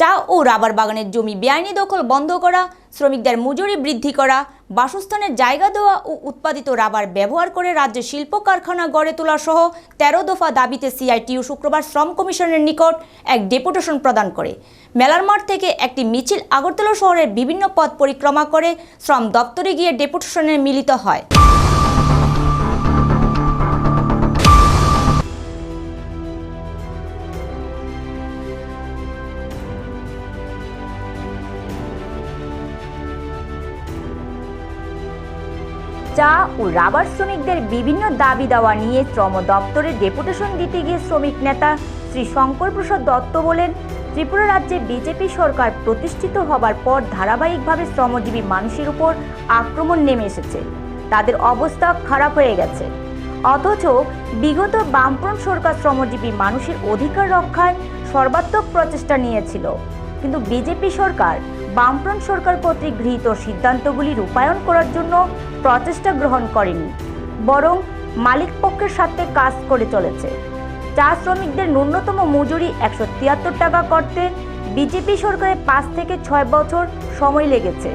চা ও রাবার বাগানের জমি বেআইনি দখল বন্ধ করা, শ্রমিকদের মজুরি বৃদ্ধি করা, বাসস্থানের জায়গা দেওয়া ও উৎপাদিত রাবার ব্যবহার করে রাজ্যে শিল্প কারখানা গড়ে তোলা সহ তেরো দফা দাবিতে সিআইটিউ শুক্রবার শ্রম কমিশনের নিকট এক ডেপুটেশন প্রদান করে। মেলার মাঠ থেকে একটি মিছিল আগরতলা শহরের বিভিন্ন পথ পরিক্রমা করে শ্রম দপ্তরে গিয়ে ডেপুটেশনে মিলিত হয়। চা ও রাবার শ্রমিকদের বিভিন্ন দাবি দাওয়া নিয়ে শ্রম দপ্তরে ডেপুটেশন দিতে গিয়ে শ্রমিক নেতা শ্রী শঙ্কর প্রসাদ দত্ত বলেন, ত্রিপুরা রাজ্যে বিজেপি সরকার প্রতিষ্ঠিত হবার পর ধারাবাহিকভাবে শ্রমজীবী মানুষের উপর আক্রমণ নেমে এসেছে। তাদের অবস্থা খারাপ হয়ে গেছে। অথচ বিগত বামফ্রন্ট সরকার শ্রমজীবী মানুষের অধিকার রক্ষায় সর্বাত্মক প্রচেষ্টা নিয়েছিল। কিন্তু বিজেপি সরকার বামফ্রন্ট সরকার কর্তৃক গৃহীত সিদ্ধান্তগুলি রূপায়ণ করার জন্য প্রচেষ্টা গ্রহণ করেনি, বরং মালিক পক্ষের সাথে কাজ করে চলেছে। চা শ্রমিকদের ন্যূনতম মজুরি একশো তিয়াত্তর টাকা করতে বিজেপি সরকারের পাঁচ থেকে ছয় বছর সময় লেগেছে।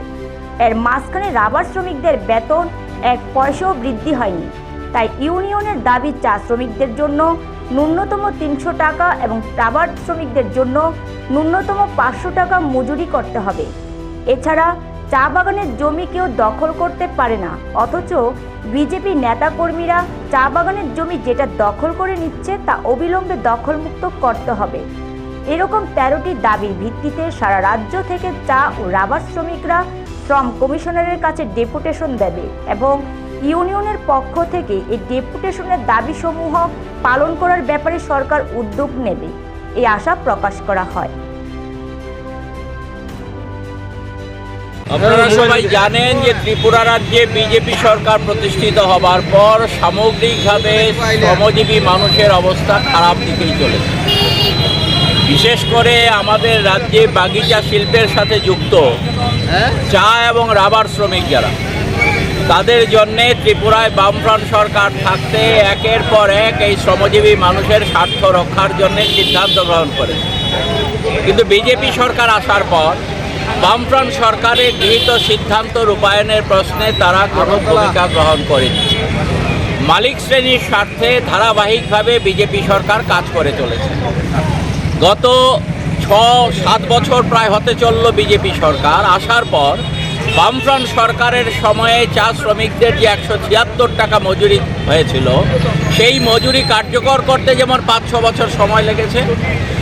এর মাঝখানে রাবার শ্রমিকদের বেতন এক পয়সাও বৃদ্ধি হয়নি। তাই ইউনিয়নের দাবি চা শ্রমিকদের জন্য ন্যূনতম তিনশো টাকা এবং রাবার শ্রমিকদের জন্য ন্যূনতম পাঁচশো টাকা মজুরি করতে হবে। এছাড়া চা বাগানের জমি কেউ দখল করতে পারে না। অথচ বিজেপি নেতাকর্মীরা চা বাগানের জমি যেটা দখল করে নিচ্ছে তা অবিলম্বে দখলমুক্ত করতে হবে। এরকম তেরোটি দাবির ভিত্তিতে সারা রাজ্য থেকে চা ও রাবার শ্রমিকরা শ্রম কমিশনারের কাছে ডেপুটেশন দেবে এবং ইউনিয়নের পক্ষ থেকে এই ডেপুটেশনের দাবিসমূহ পালন করার ব্যাপারে সরকার উদ্যোগ নেবে। এই আশা প্রকাশ করা হয়। আপনারা সবাই জানেন যে ত্রিপুরা রাজ্যে বিজেপি সরকার প্রতিষ্ঠিত হবার পর সামগ্রিকভাবে শ্রমজীবী মানুষের অবস্থা খারাপ দিকেই চলেছে। বিশেষ করে আমাদের রাজ্যে বাগিচা শিল্পের সাথে যুক্ত চা এবং রাবার শ্রমিক যারা তাদের জন্যে ত্রিপুরায় বামফ্রন্ট সরকার থাকতে একের পর এক এই শ্রমজীবী মানুষের স্বার্থ রক্ষার জন্য সিদ্ধান্ত গ্রহণ করে। কিন্তু বিজেপি সরকার আসার পর বামফ্রন্ট সরকারের গৃহীত সিদ্ধান্ত রূপায়ণের প্রশ্নে তারা কোনো ভূমিকা গ্রহণ করেনি। মালিক শ্রেণির স্বার্থে ধারাবাহিকভাবে বিজেপি সরকার কাজ করে চলেছে। গত ছ সাত বছর প্রায় হতে চলল বিজেপি সরকার। আসার পর বামফ্রন্ট সরকারের সময়ে চা শ্রমিকদের যে একশো ছিয়াত্তর টাকা মজুরি হয়েছিল, সেই মজুরি কার্যকর করতে যেমন পাঁচ ছ বছর সময় লেগেছে,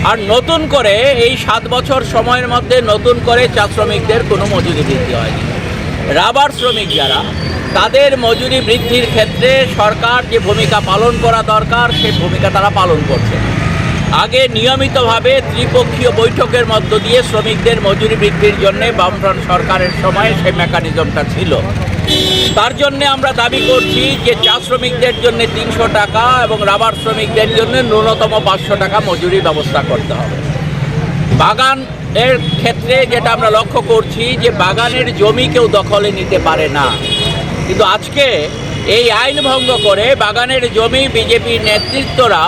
আর নতুন করে এই সাত বছর সময়ের মধ্যে নতুন করে চা শ্রমিকদের কোনো মজুরি বৃদ্ধি হয়নি রাবার শ্রমিক যারা, তাদের মজুরি বৃদ্ধির ক্ষেত্রে সরকার যে ভূমিকা পালন করা দরকার সেই ভূমিকা তারা পালন করছে। আগে নিয়মিতভাবে ত্রিপক্ষীয় বৈঠকের মধ্য দিয়ে শ্রমিকদের মজুরি বৃদ্ধির জন্য বামফ্রন্ট সরকারের সময় সেই মেকানিজমটা ছিল। তার জন্য আমরা দাবি করছি যে চা শ্রমিকদের জন্য তিনশো টাকা এবং রাবার শ্রমিকদের জন্য ন্যূনতম পাঁচশো টাকা মজুরি ব্যবস্থা করতে হবে। বাগান এর ক্ষেত্রে যেটা আমরা লক্ষ্য করছি যে বাগানের জমি কেউ দখলে নিতে পারে না। কিন্তু আজকে এই আইন ভঙ্গ করে বাগানের জমি বিজেপির নেতৃত্বরা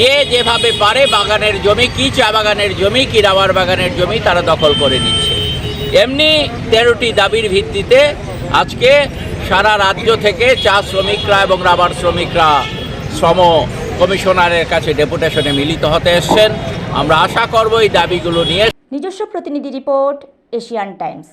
যে যেভাবে পারে বাগানের জমি, কি চা বাগানের জমি, কি রাবার বাগানের জমি তারা দখল করে নিচ্ছে। এমনি তেরোটি দাবির ভিত্তিতে আজকে সারা রাজ্য থেকে চা শ্রমিকরা এবং রাবার শ্রমিকরা শ্রম কমিশনারের কাছে ডেপুটেশনে মিলিত হতে এসছেন। আমরা আশা করব এই দাবিগুলো নিয়ে নিজস্ব প্রতিনিধি রিপোর্ট এশিয়ান টাইমস।